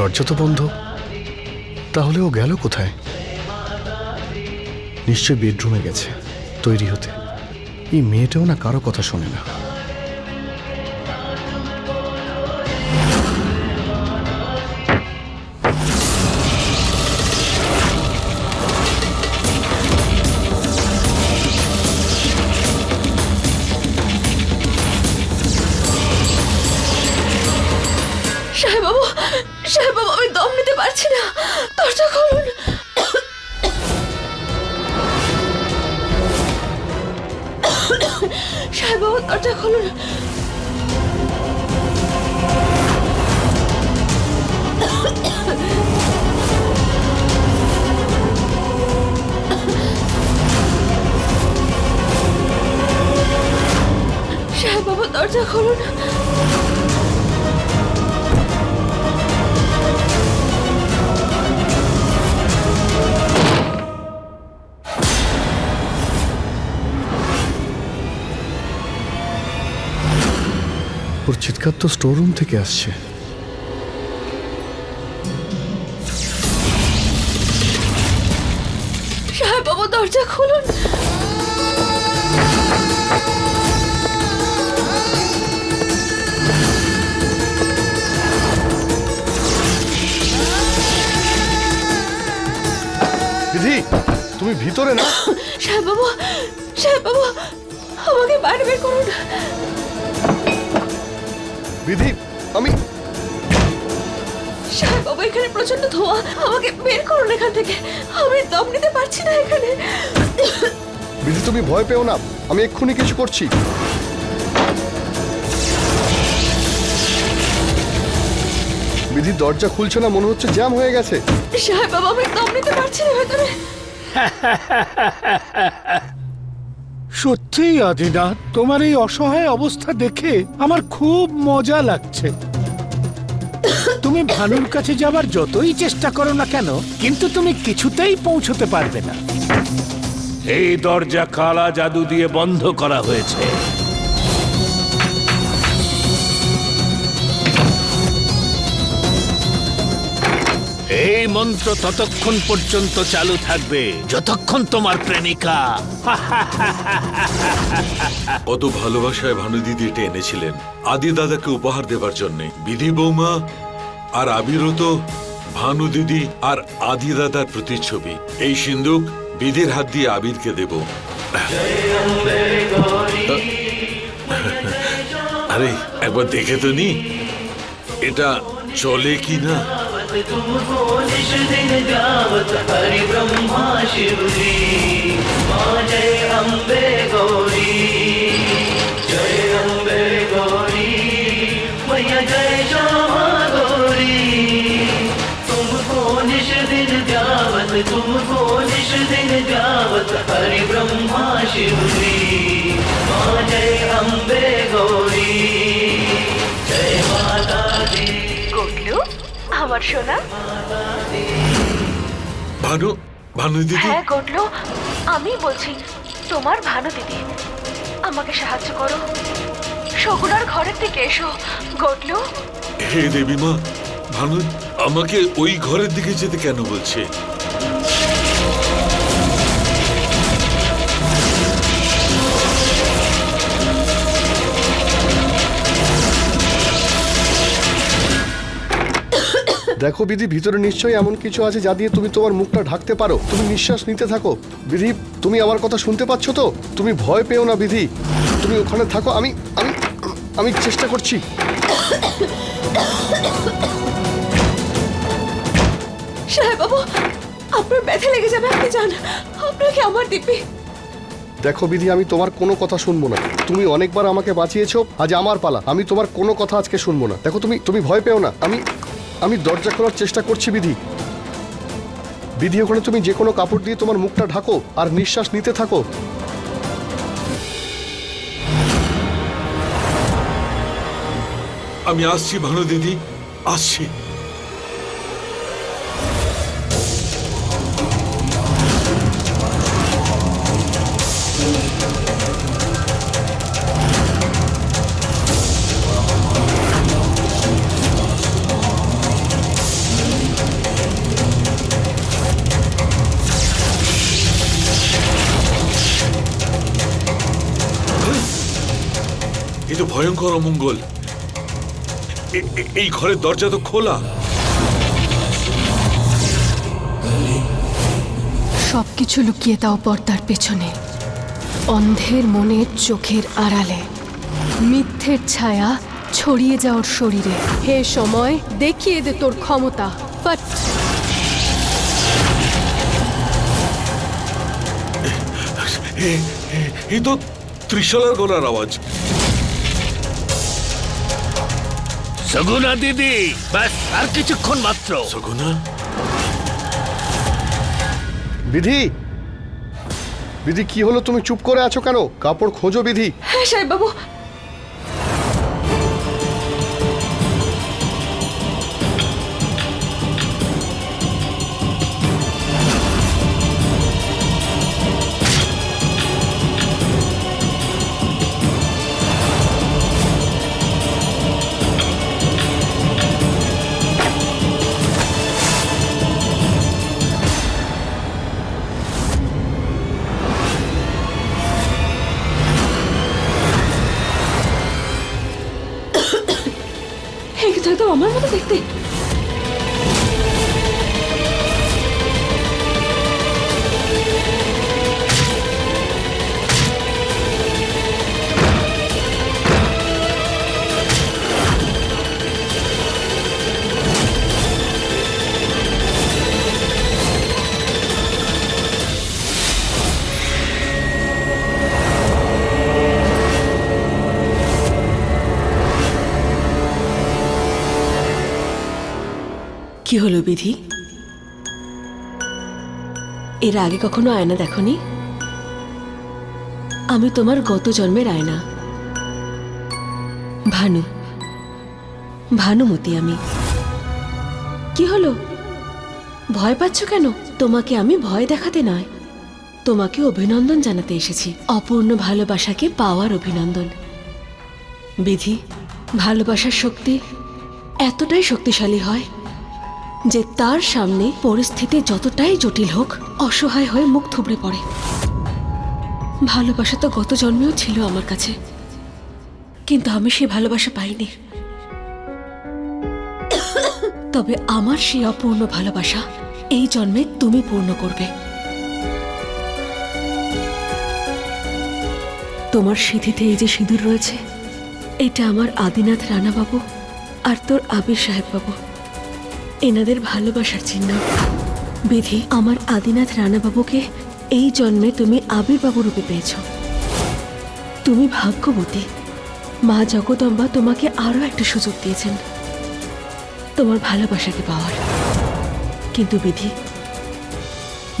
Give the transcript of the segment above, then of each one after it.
দরজা তো বন্ধ। তাহলে ও গেল কোথায়? নিশ্চয় বেডরুমে গেছে, তৈরি হতে। এই মেয়েটাও না কারও কথা শোনে না। পারছি না। দরজা খুলুন। সাহেব বাবা দরজা খুলুন। ওর চিৎকার তো স্টোর রুম থেকে আসছে। সাহেব বাবু দরজা খুলুন। বিধি তুমি ভিতরে না? সাহেব বাবু সাহেব বাবু আমাকে বাইরে বের করুন। বিধি আমি সাহেব বাবু এখানে প্রচণ্ড ধোঁয়া। আমাকে বের করুন এখান থেকে। আমি দম নিতে পারছি না এখানে। বিধি তুমি ভয় পেও না। আমি এক্ষুনি কিছু করছি। বিধি দরজা খুলছে না মনে হচ্ছে জ্যাম হয়ে গেছে। সাহেব বাবু আমি দম নিতে পারছি না ভেতরে সত্যিই আদিনাথ তোমার এই অসহায় অবস্থা দেখে আমার খুব মজা লাগছে। তুমি ভানুর কাছে যাবার যতই চেষ্টা করো না কেন, কিন্তু তুমি কিছুতেই পৌঁছতে পারবে না। এই দরজা কালা জাদু দিয়ে বন্ধ করা হয়েছে। এই মন্ত্র ততক্ষণ পর্যন্ত চালু থাকবে। যতক্ষণ তোমার প্রেমিকা। কত ভালোবাসায় ভানুদিদি এটা এনেছিলেন আদি দাদাকে উপহার দেবার জন্য। বিধি বৌমা আর আবিরও ভানু দিদি আর আদি দাদার প্রতিচ্ছবি। এই সিন্দুক বিধির হাত দিয়ে আবিরকে দেব। আরে, একবার দেখে তো নি। এটা চলে কি না तुमको निश दिन हरि ब्रह्मा माँ जय गौरी जय गौरी, मैया जय गौरी। तुमको निश दिन तुमको निश दिन हरि ब्रह्मा शिव আমার সোনা। ভানু ভানু দিদি। হ্যাঁ গোটলু আমি বলছি তোমার ভানু দিদি আমাকে সাহায্য করো। শকুনার ঘরের দিকে এসো গোটলু হে দেবী মা ভানু আমাকে ওই ঘরের দিকে যেতে কেন বলছে? দেখো বিধি ভিতরে নিশ্চয়ই এমন কিছু আছে যা দিয়ে তুমি তোমার মুখটা ঢাকতে পারো। তুমি নিঃশ্বাস নিতে থাকো। বিধি তুমি আমার কথা শুনতে পাচ্ছ তো? তুমি ভয় পেও না বিধি। তুমি ওখানে থাকো আমি আমি আমি চেষ্টা করছি। সাহেব বাবু আপনার ব্যথা লেগে যাবে আপনি যান। আপনাকে আমার দেখো বিধি আমি তোমার কোনো কথা শুনব না। তুমি অনেকবার আমাকে বাঁচিয়েছো আজ আমার পালা। আমি তোমার কোনো কথা আজকে শুনব না। দেখো তুমি তুমি ভয় পেও না। আমি আমি দরজা খোলার চেষ্টা করছি, বিধি। বিধি, ওখানে তুমি যে কোনো কাপড় দিয়ে তোমার মুখটা ঢাকো আর নিঃশ্বাস নিতে থাকো। আমি আসছি, ভানু দিদি। আসছি। ভয়ঙ্কর অমঙ্গল। এই ঘরের দরজা তো খোলা। সবকিছু লুকিয়ে দাও পর্দার পেছনে। অন্ধের মনের চোখের আড়ালে। মিথ্যের ছায়া ছড়িয়ে যাওয়ার শরীরে। হে সময় দেখিয়ে দে তোর ক্ষমতা। বাট এ তো ত্রিশালার গলার আওয়াজ। সগুনা দিদি ব্যাস আর কিছুক্ষণ মাত্র। সগুনা বিধি? বিধি কি হলো? তুমি চুপ করে আছো কেন? কাপড় খোঁজো বিধি। হ্যাঁ সাহেব বাবু হলো বিধি? এর আগে কখনো আয়না দেখনি? আমি তোমার গত জন্মের আয়না। ভানু, ভানুমতি আমি। কি হলো? ভয় পাচ্ছ কেন? তোমাকে আমি ভয় দেখাতে নয়। তোমাকে অভিনন্দন জানাতে এসেছি। অপূর্ণ ভালোবাসাকে পাওয়ার অভিনন্দন। বিধি, ভালোবাসার শক্তি এতটাই শক্তিশালী হয় যে তার সামনে পরিস্থিতি যতটাই জটিল হোক, অসহায় হয়ে মুখ থুবড়ে পড়ে। ভালোবাসা তো গত জন্মেও ছিল আমার কাছে। কিন্তু আমি সেই ভালোবাসা পাইনি। তবে আমার সেই অপূর্ণ ভালোবাসা এই জন্মে তুমি পূর্ণ করবে। তোমার সিঁথিতে এই যে সিঁদুর রয়েছে, এটা আমার আদিনাথ রানাবাবু আর তোর আবির সাহেব বাবু এনাদের ভালোবাসার চিহ্ন। বিধি, আমার আদিনাথ রানাবাবুকে এই জন্মে তুমি আবির্বাবু রূপে পেয়েছ। তুমি ভাগ্যবতী। মা জগদম্বা তোমাকে আরও একটা সুযোগ দিয়েছেন। তোমার ভালোবাসাকে পাওয়ার। কিন্তু বিধি,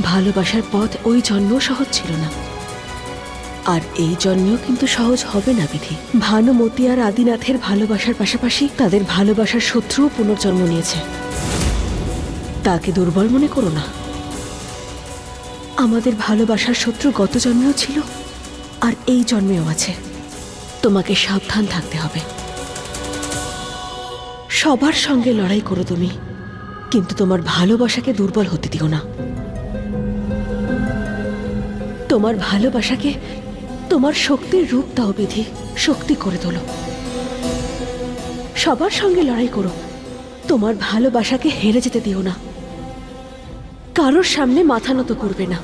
ভালোবাসার পথ ওই জন্মেও সহজ ছিল না। আর এই জন্মেও কিন্তু সহজ হবে না বিধি। ভানুমতি আর আদিনাথের ভালোবাসার পাশাপাশি তাদের ভালোবাসার শত্রুও পুনর্জন্ম নিয়েছে। তাকে দুর্বল মনে করো না। আমাদের ভালোবাসার শত্রু গত জন্মেও ছিল, আর এই জন্মেও আছে। তোমাকে সাবধান থাকতে হবে। সবার সঙ্গে লড়াই করো তুমি, কিন্তু তোমার ভালোবাসাকে দুর্বল হতে দিও না। তোমার ভালোবাসাকে তোমার শক্তির রূপ দাও বিধি, শক্তি করে তোলো। সবার সঙ্গে লড়াই করো, তোমার ভালোবাসাকে হেরে যেতে দিও না। কারোর সামনে মাথা নত করবে না।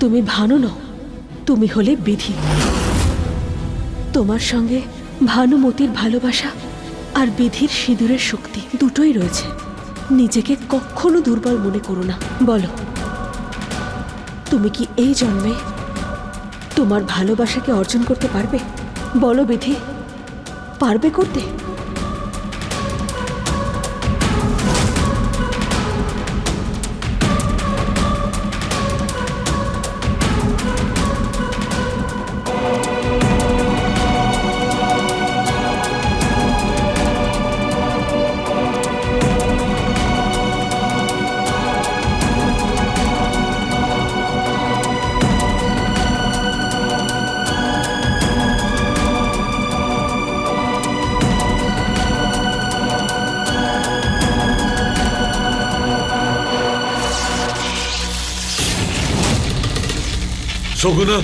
তুমি ভানু নও, তুমি হলে বিধি। তোমার সঙ্গে ভানুমতির ভালোবাসা আর বিধির সিঁদুরের শক্তি দুটোই রয়েছে। নিজেকে কখনো দুর্বল মনে করো না, বলো। তুমি কি এই জন্মে তোমার ভালোবাসাকে অর্জন করতে পারবে? বলো বিধি, পারবে করতে? Sokunu.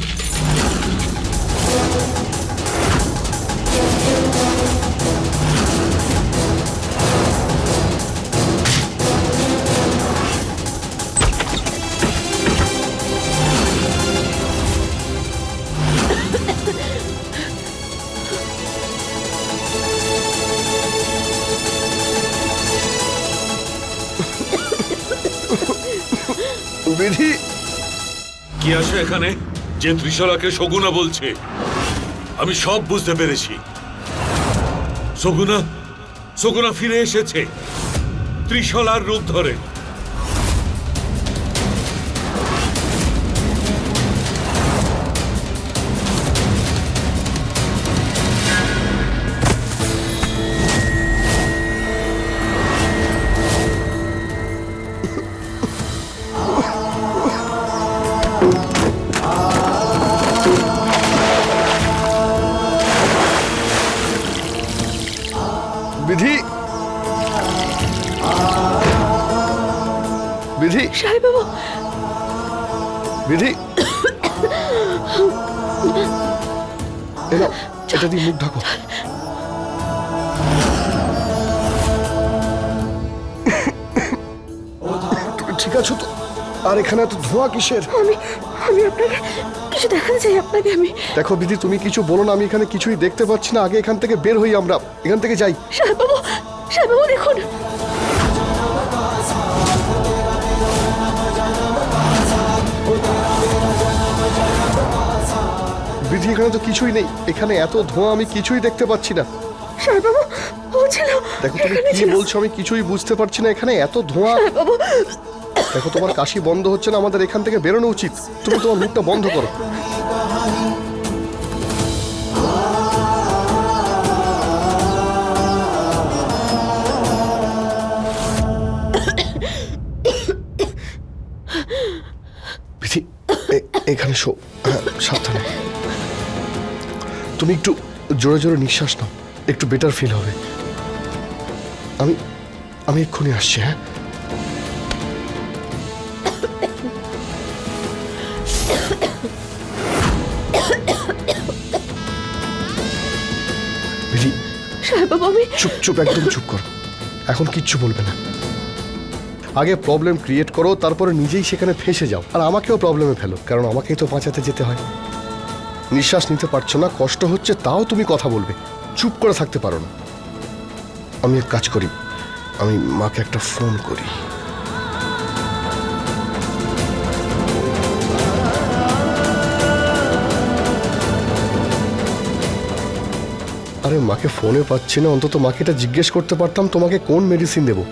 Beni আসে এখানে, যে ত্রিশলাকে শগুনা বলছে। আমি সব বুঝতে পেরেছি। শগুনা শগুনা ফিরে এসেছে। ত্রিশলার রূপ ধরে। বিধি। বিধি এটা দিয়ে মুখ ঢাকো। ঠিক আছো তো? আর এখানে এত ধোঁয়া কিসের? আমি আমি আপনাকে কিছু দেখাতে চাই আপনাকে আমি। দেখো বিধি তুমি কিছু বলো না আমি এখানে কিছুই দেখতে পাচ্ছি না। আগে এখান থেকে বের হই আমরা। এখান থেকে যাই। সাহেব বাবু সাহেব বাবু দেখুন। বিধি এখানে তো কিছুই নেই। এখানে এত ধোঁয়া আমি কিছুই দেখতে পাচ্ছি না। ও ছিল। দেখো তুমি কি। বলছো আমি কিছুই বুঝতে পারছি না এখানে এত ধোঁয়া। দেখো তোমার কাশি বন্ধ হচ্ছে না আমাদের এখান থেকে বেরোনো উচিত। তুমি তোমার মুখটা বন্ধ করো। এখানে শো। হ্যাঁ সাবধানে। তুমি একটু জোরে জোরে নিঃশ্বাস নাও। একটু বেটার ফিল হবে। আমি আমি এক্ষুনি আসছি হ্যাঁ? চুপ চুপ একদম চুপ করো। এখন কিচ্ছু বলবে না। আগে প্রবলেম ক্রিয়েট করো তারপরে নিজেই সেখানে ফেসে যাও। আর আমাকেও প্রবলেমে ফেলো কারণ আমাকেই তো বাঁচাতে যেতে হয়। নিঃশ্বাস নিতে পারছ না, কষ্ট হচ্ছে, তাও তুমি কথা বলবে। চুপ করে থাকতে পারো না। আমি এক কাজ করি, আমি মাকে একটা ফোন করি। আরে, মাকে ফোনে পাচ্ছি না, অন্তত মাকে এটা জিজ্ঞেস করতে পারতাম, তোমাকে কোন মেডিসিন দেবো?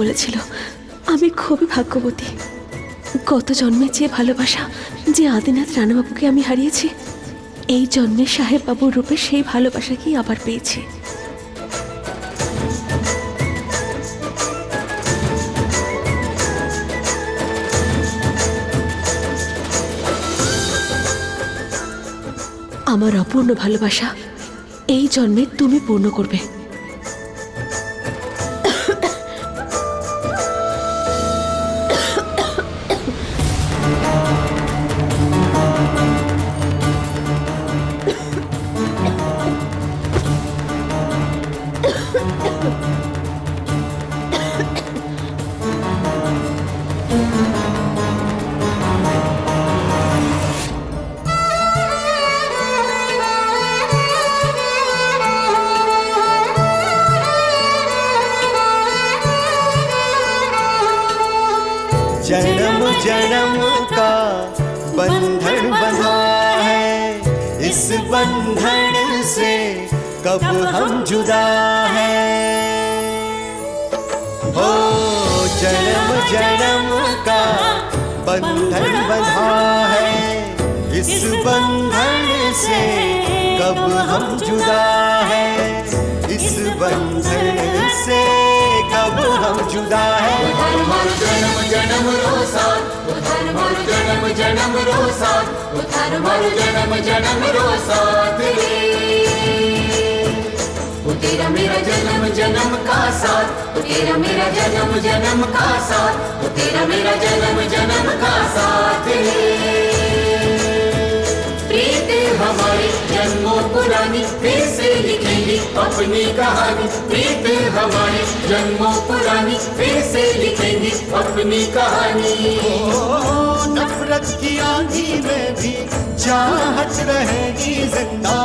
বলেছিল, আমি খুবই ভাগ্যবতী। গত জন্মে যে ভালোবাসা যে আদিনাথ রানাবাবুকে আমি হারিয়েছি, এই জন্মে সাহেব বাবুর রূপে সেই ভালোবাসাকেই আবার পেয়েছি। আমার অপূর্ণ ভালোবাসা এই জন্মে তুমি পূর্ণ করবে। बंधन से कब हम जुदा है? हो जन्म जन्म का बंधन बंधा है। इस बंधन से कब हम जुदा है? इस बंधन से कब हम जुदा है? जन्म रो साथ जन्म जन्म रो साथ उधर जन्म जन्म रो साथ वो तेरा मेरा जन्म जन्म का साथ। वो तेरा मेरा जन्म जन्म का साथ। वो तेरा मेरा जन्म जन्म का साथ रे। हमारी जन्मों पुरानी फिर से लिखेंगे अपनी कहानी प्रीत हमारी जन्मों पुरानी फिर से लिखेंगे अपनी कहानी ओ नफरत की आंधी में भी चाहत रहेगी जिंदा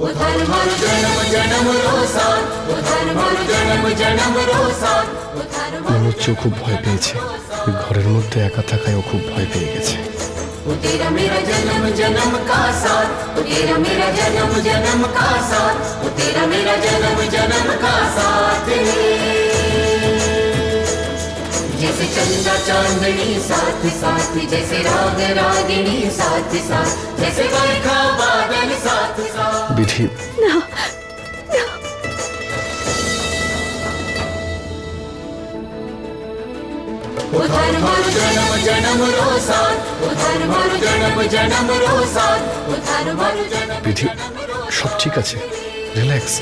उधर मरु जन्म जन्म रोसान उधर मरु जन्म जन्म रोसान उधर মনে হচ্ছে ও খুব ভয় পেয়েছে ওই ঘরের মধ্যে একা থাকায় ও খুব ভয় পেয়ে গেছে वो तेरा मेरा जन्म जन्म का साथ। वो तेरा मेरा जन्म जन्म का साथ। वो तेरा मेरा जन्म जन्म का साथ। जैसे चंदा चांदनी साथ साथ। जैसे राग रागिनी साथ साथ। जैसे बरखा बादल साथ साथ। বিধি उधर मरु जन्म जन्म रोसान उधर मरु जन्म जन्म रोसान उधर मरु जन्म বিধি সব ঠিক আছে রিল্যাক্স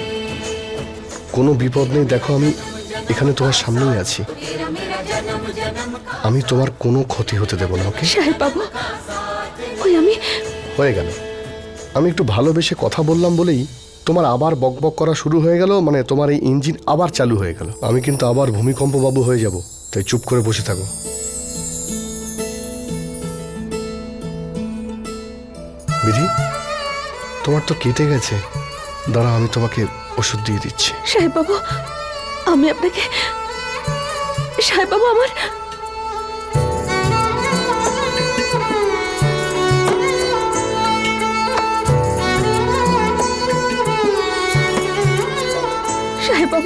কোনো বিপদ নেই দেখো আমি এখানে তোমার সামনেই আছি तेरा मेरा जन्म जन्म का আমি তোমার কোনো ক্ষতি হতে দেবো না ওকে সাহেব বাবু ওই আমি হয়ে গেল আমি একটু ভালোবেসে কথা বললাম বলেই তোমার আবার বকবক করা শুরু হয়ে গেল মানে তোমার এই ইঞ্জিন আবার চালু হয়ে গেল। আমি কিন্তু আবার ভূমিকম্প বাবু হয়ে যাব, তাই চুপ করে বসে থাকো। বিধি, তোমার তো কেটে গেছে। দাঁড়া আমি তোমাকে ওষুধ দিয়ে দিচ্ছি। সাহেব বাবু, আমি আপনাকে সাহেব বাবু, আমার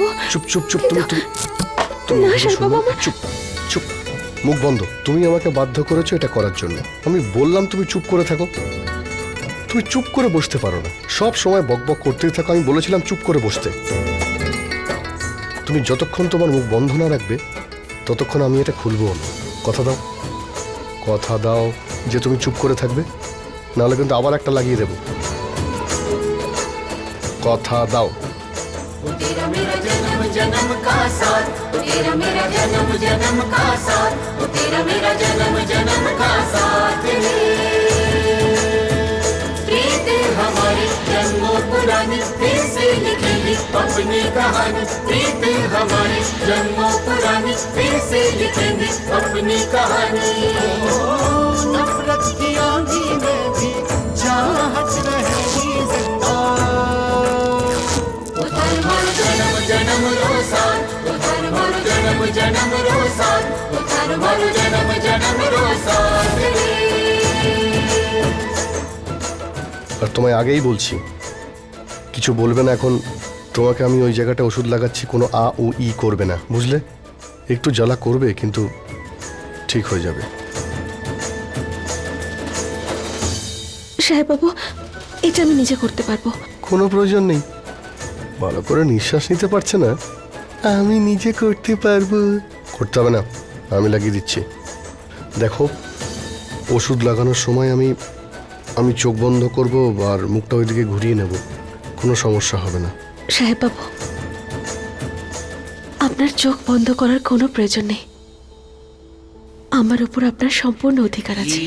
বাবু। চুপ চুপ চুপ তুমি তুমি না, বাবা, চুপ চুপ। মুখ বন্ধ। তুমি আমাকে বাধ্য করেছ এটা করার জন্য। আমি বললাম তুমি চুপ করে থাকো। তুমি চুপ করে বসতে পারো না। সব সময় বকবক করতেই থাকো। আমি বলেছিলাম চুপ করে বসতে। তুমি যতক্ষণ তোমার মুখ বন্ধ না রাখবে ততক্ষণ আমি এটা খুলবো না। কথা দাও। কথা দাও যে তুমি চুপ করে থাকবে। নাহলে কিন্তু আবার একটা লাগিয়ে দেবো। কথা দাও। साथ। तेरा मेरा जन्म जन्म का साथ। तेरा मेरा जन्म जन्म का साथ। प्रीत हमारी जन्मों पुरानी फिर से लिखेंगे अपनी कहानी। प्रीत हमारी जन्मों पुरानी फिर से लिखेंगे अपनी कहानी। नफरत की आंधी में भी चाहत रहेगी ज़िंदा। जन्म जन्म আর তোমায় আগেই বলছি কিছু বলবে না এখন তোমাকে আমি ওই জায়গাটা ওষুধ লাগাচ্ছি কোনো আ ও ই করবে না বুঝলে? একটু জ্বালা করবে কিন্তু ঠিক হয়ে যাবে। বাবু এটা আমি নিজে করতে পারব। কোনো প্রয়োজন নেই। ভালো করে নিঃশ্বাস নিতে পারছে না। আমি নিজে করতে পারব করতে হবে না আমি লাগিয়ে দিচ্ছি দেখো ওষুধ লাগানোর সময় আমি আমি চোখ বন্ধ করব আর মুখটা ওইদিকে ঘুরিয়ে নেব কোনো সমস্যা হবে না সাহেব বাবু আপনার চোখ বন্ধ করার কোনো প্রয়োজন নেই আমার উপর আপনার সম্পূর্ণ অধিকার আছে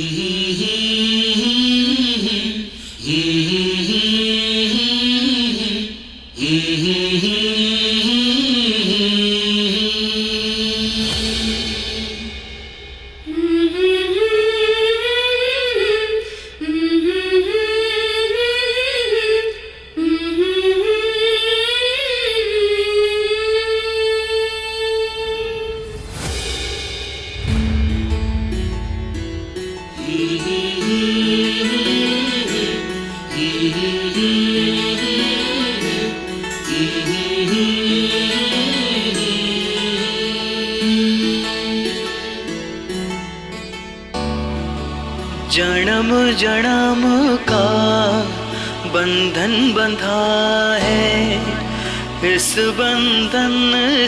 है इस बंधन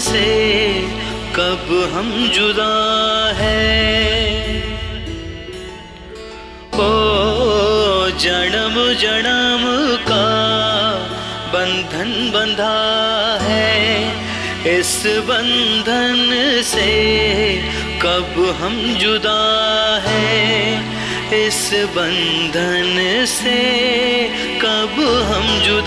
से कब हम जुदा है? ओ जन्म जन्म का बंधन बंधा है इस बंधन से कब हम जुदा है? इस बंधन से कब हम जुदा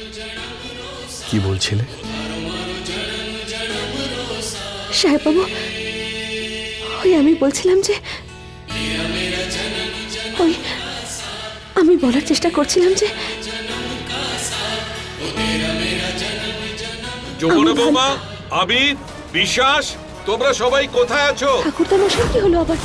কি বলছিলে? সাহেববাবু ওই আমি বলছিলাম যে ওই আমি বলার চেষ্টা করছিলাম যে যমুনা বৌমা আবির বিশ্বাস তোমরা সবাই কোথায় আছো? ঠাকুরদা মশাই কি হলো আবার?